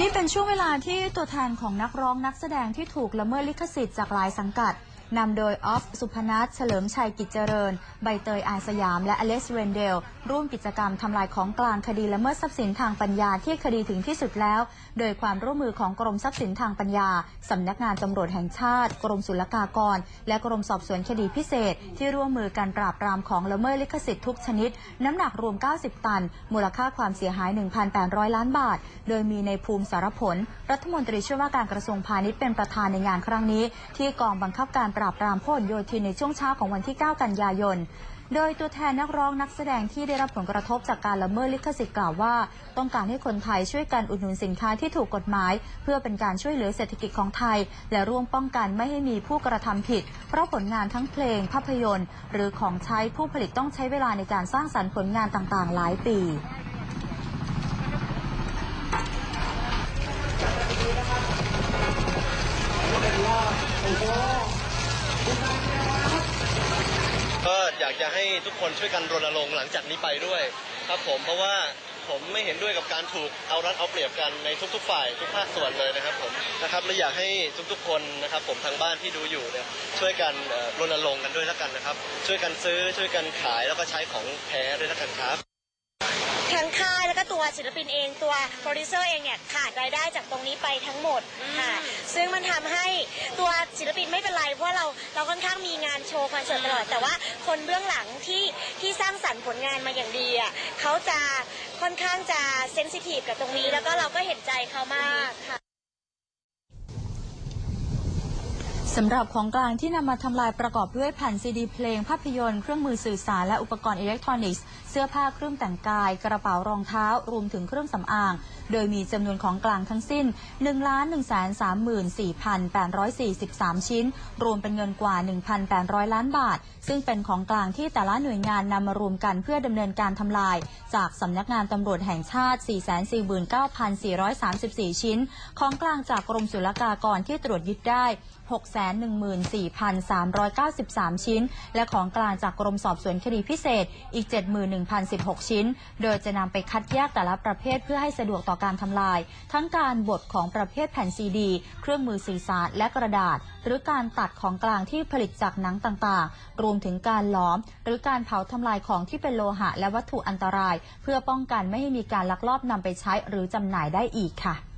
นี่เป็นช่วงเวลาที่ตัวแทนของนักร้องนักแสดงที่ถูกละเมิดลิขสิทธิ์จากหลายสังกัด นำโดยออฟสุพนัทเฉลิมชัยกิจเจริญ ใบเตยอาสยาม และอเล็กซ์เรนเดล ร่วมกิจกรรมทำลายของกลางคดีละเมิดทรัพย์สินทางปัญญาที่คดีถึงที่สุดแล้ว โดยความร่วมมือของกรมทรัพย์สินทางปัญญาสำนักงานตำรวจแห่งชาติ กรมศุลกากร และกรมสอบสวนคดีพิเศษ ที่ร่วมมือกันปราบปรามของละเมิดลิขสิทธิ์ทุกชนิด น้ำหนักรวม 90 ตัน มูลค่าความเสียหาย 1,800 ล้านบาท โดยมีในภูมิสารผล รัฐมนตรีช่วยว่าการกระทรวงพาณิชย์เป็นประธานในงานครั้งนี้ ที่กองบังคับการปราบปรามพหลโยธินในช่วงเช้าของวันที่ 9 กันยายน โดยตัวแทนนักร้องนักแสดงที่ได้รับผลกระทบจากการละเมิดลิขสิทธิ์กล่าวว่า ต้องการให้คนไทยช่วยกันอุดหนุนสินค้าที่ถูกกฎหมาย เพื่อเป็นการช่วยเหลือเศรษฐกิจของไทย และร่วมป้องกันไม่ให้มีผู้กระทำผิด เพราะผลงานทั้งเพลง ภาพยนตร์ หรือของใช้ผู้ผลิตต้องใช้เวลาในการสร้างสรรค์ผลงานต่างๆ หลายปี อยากจะให้ทุกคนช่วยกันรณรงค์หลังจากนี้ไปด้วยครับผมเพราะว่าผมไม่เห็นด้วยกับการถูกเอารัดเอาเปรียบกันในทุก ๆ ฝ่ายทุกภาคส่วนเลยนะครับผมนะครับและอยากให้ทุกๆ คนนะครับผมทางบ้านที่ดูอยู่เนี่ยช่วยกันเอ่อรณรงค์กันด้วยแล้วกันนะครับ ช่วยกันซื้อช่วยกันขายแล้วก็ใช้ของแท้ด้วยแล้วกันครับ ทั้งค่ายแล้วก็ตัวศิลปินเองตัวโปรดิวเซอร์เองเนี่ยขาดรายได้จากตรงนี้ไปทั้งหมดค่ะซึ่งมันทำให้ตัวศิลปินไม่เป็นไรเพราะเราเราค่อนข้างมีงานโชว์คอนเสิร์ตตลอดแต่ว่าคนเบื้องหลังที่ที่สร้างสรรค์ผลงานมาอย่างดีอะเขาจะค่อนข้างจะเซนซิทีฟกับตรงนี้แล้วก็เราก็เห็นใจเขามากค่ะ สำหรับของกลางที่นำมาทำลายประกอบด้วยแผ่นซีดีเพลงภาพยนตร์เครื่องมือสื่อสารและอุปกรณ์อิเล็กทรอนิกส์เสื้อผ้าเครื่องแต่งกาย กระเป๋ารองเท้า รวมถึงเครื่องสำอาง โดยมีจำนวนของกลางทั้งสิ้น 1 1 3 4 8 4 3 ชิ้น รวมเป็นเงินกว่า 1,800 ล้านบาท ซึ่งเป็นของกลางที่แต่ละหน่วยงานนำมารวมกันเพื่อดำเนินการทำลาย จากสำนักงานตำรวจแห่งชาติ 449,434 ชิ้น ของกลางจากกรมศุลกากรที่ตรวจยึดได้614,393 ชิ้น และของกลางจากกรมสอบสวนคดีพิเศษอีก 71,016 ชิ้น โดยจะนำไปคัดแยกแต่ละประเภทเพื่อให้สะดวกต่อการทำลาย ทั้งการบดของประเภทแผ่นซีดี เครื่องมือสื่อสารและกระดาษ หรือการตัดของกลางที่ผลิตจากหนังต่างๆ รวมถึงการหลอม หรือการเผาทำลายของที่เป็นโลหะและวัตถุอันตราย เพื่อป้องกันไม่ให้มีการลักลอบนำไปใช้หรือจำหน่ายได้อีกค่ะ